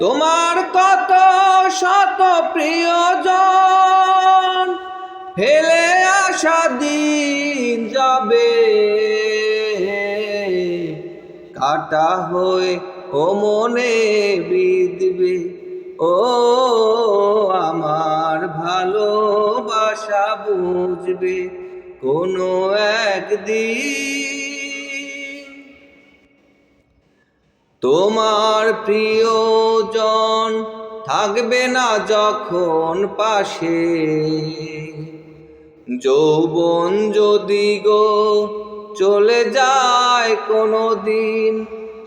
তোমার কত শত প্রিয়জন, ফেলে আসা দিন যাবে। কাটা হয়ে ও মনে বিদবে ও আমার ভালোবাসা বুঝবে। কোনো একদিন তোমার প্রিয়জন থাকবে না যখন পাশে। যৌবন যদি গো চলে যায় কোনো দিন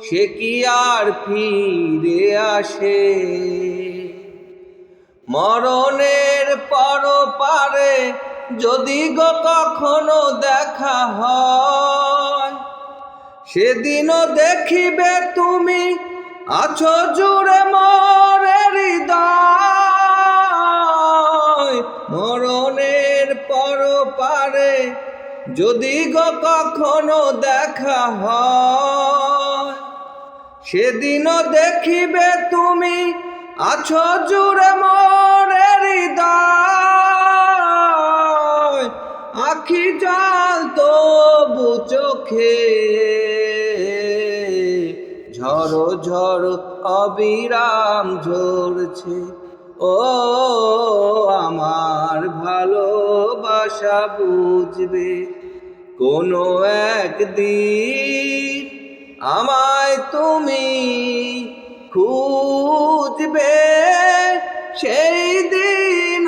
সে কি আর ফিরে আসে? মরণের পর পারে যদি গো কখনো দেখা হয় সেদিনও দেখিবে তুমি আছো জুড়ে মরে হৃদয়। মরণের পর পারে যদি গো কখনো দেখা হয়, সেদিনও দেখিবে তুমি আছো জুড়ে মরে হৃদয়। আখি জল তবু চোখে। ঝড়ো ঝড়ো অবিরাম ঝরছে। ও আমার ভালোবাসা বুঝবে। কোনো একদিন আমায় তুমি খুঁজবে। সেই দিন